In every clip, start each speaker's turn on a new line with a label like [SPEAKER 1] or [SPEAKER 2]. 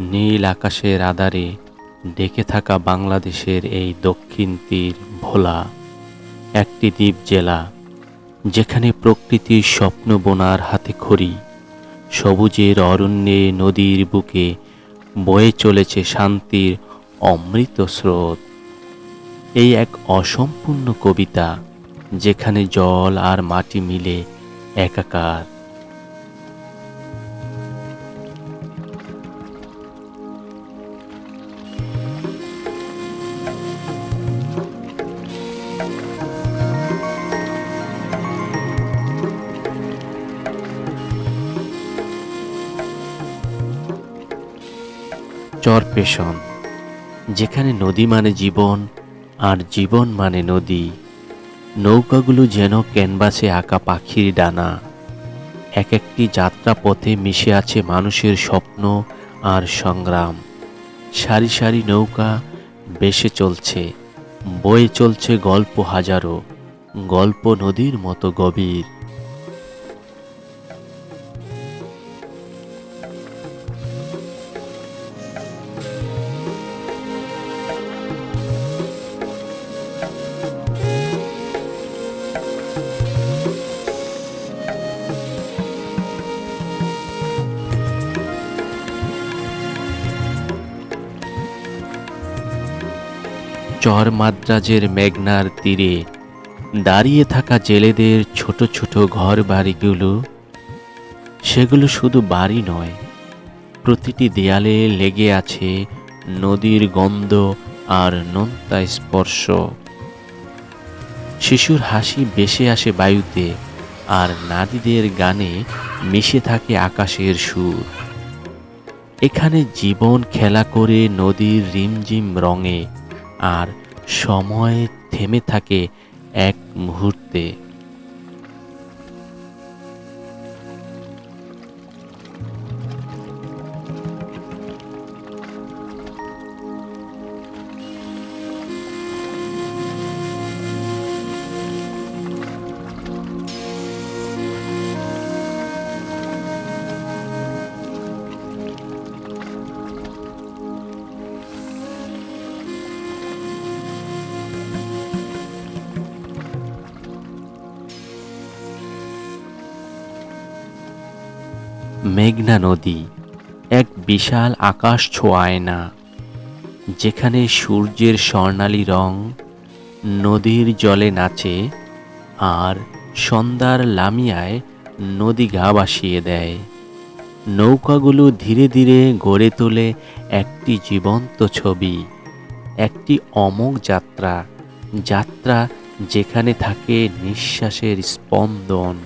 [SPEAKER 1] নীল আকাশের আধারে ডেকে থাকা বাংলাদেশের এই দক্ষিণ তীর ভোলা, একটি দ্বীপ জেলা, যেখানে প্রকৃতির স্বপ্ন বোনার হাতে খড়ি। সবুজের অরণ্যে নদীর বুকে বয়ে চলেছে শান্তির অমৃত স্রোত। এই এক অসম্পূর্ণ কবিতা, যেখানে জল আর মাটি মিলে একাকার। চরপেশন যেখানে নদী মানে জীবন আর জীবন মানে নদী। নৌকাগুলো যেন ক্যানভাসে আঁকা পাখির ডানা। এক একটি যাত্রা পথে মিশে আছে মানুষের স্বপ্ন আর সংগ্রাম। সারি সারি নৌকা বেসে চলছে। বয়ে চলছে গল্প হাজারো গল্প নদীর মতো গভীর। চর মাদ্রাজের মেঘনার তীরে দাঁড়িয়ে থাকা জেলেদের ছোট ছোট ঘর বাড়িগুলো সেগুলো শুধু বাড়ি নয়, প্রতিটি দেয়ালে লেগে আছে নদীর গন্ধ আর নোনতা স্পর্শ। শিশুর হাসি বেসে আসে বায়ুতে আর নারীদের গানে মিশে থাকে আকাশের সুর। এখানে জীবন খেলা করে নদীর রিমঝিম রঙে আর সময় থেমে থাকে এক মুহূর্তে। মেঘনা নদী, এক বিশাল আকাশ ছোঁয়ায় না যেখানে সূর্যের স্বর্ণালী রং নদীর জলে নাচে আর সন্ধ্যার লামিয়ায় নদী গা ভাসিয়ে দেয়। নৌকাগুলো ধীরে ধীরে গড়ে তোলে একটি জীবন্ত ছবি, একটি অমোঘ যাত্রা যাত্রা যেখানে থাকে নিঃশ্বাসের স্পন্দন।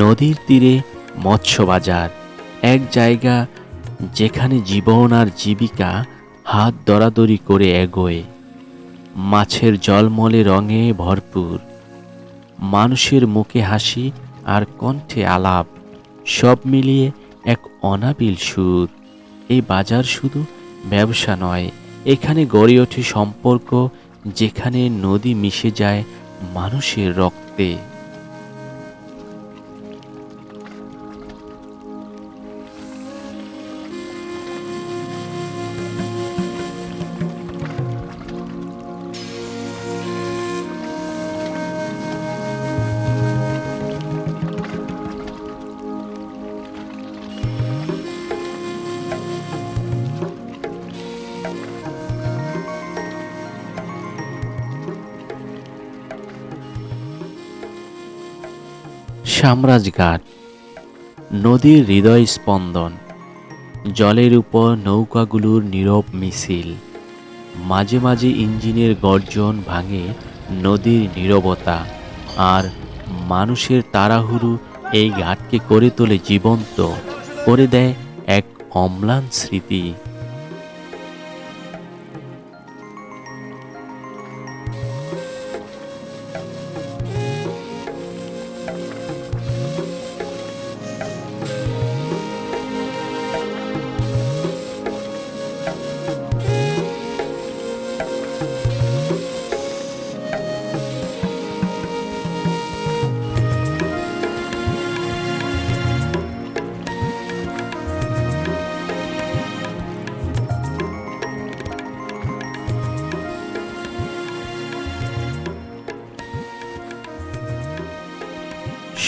[SPEAKER 1] নদীর তীরে মৎস্য বাজার, এক জায়গা যেখানে জীবন আর জীবিকা হাত দরাদরি করে এগোয়। মাছের জলমলে রঙে ভরপুর। মানুষের মুখে হাসি আর কণ্ঠে আলাপ, সব মিলিয়ে এক অনাবিল সুর। এই বাজার শুধু ব্যবসা নয়, এখানে গড়ে ওঠে সম্পর্ক যেখানে নদী মিশে যায় মানুষের রক্তে। সাম্রাজঘাট নদীর হৃদয় স্পন্দন, জলের উপর নৌকাগুলোর নীরব মিছিল, মাঝে মাঝে ইঞ্জিনের গর্জন ভাঙে নদীর নীরবতা আর মানুষের তাড়াহুড়ো এই ঘাটকে করে তোলে জীবন্ত, করে দেয় এক অম্লান স্মৃতি।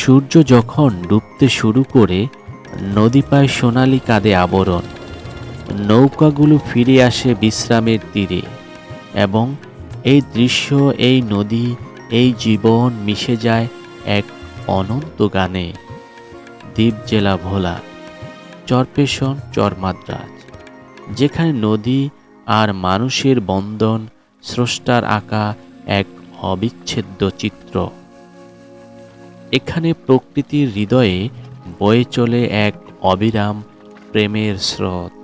[SPEAKER 1] সূর্য যখন ডুবতে শুরু করে, নদী পায় সোনালি কাঁধে আবরণ। নৌকাগুলো ফিরে আসে বিশ্রামের তীরে, এবং এই দৃশ্য, এই নদী, এই জীবন মিশে যায় এক অনন্ত গানে। দ্বীপ জেলা ভোলা, চরপেশন, চরমাদ্রাজ, যেখানে নদী আর মানুষের বন্ধন, স্রষ্টার আঁকা এক অবিচ্ছেদ্য চিত্র। এখানে প্রকৃতির হৃদয়ে বয়ে চলে এক অবিরাম প্রেমের স্রোত।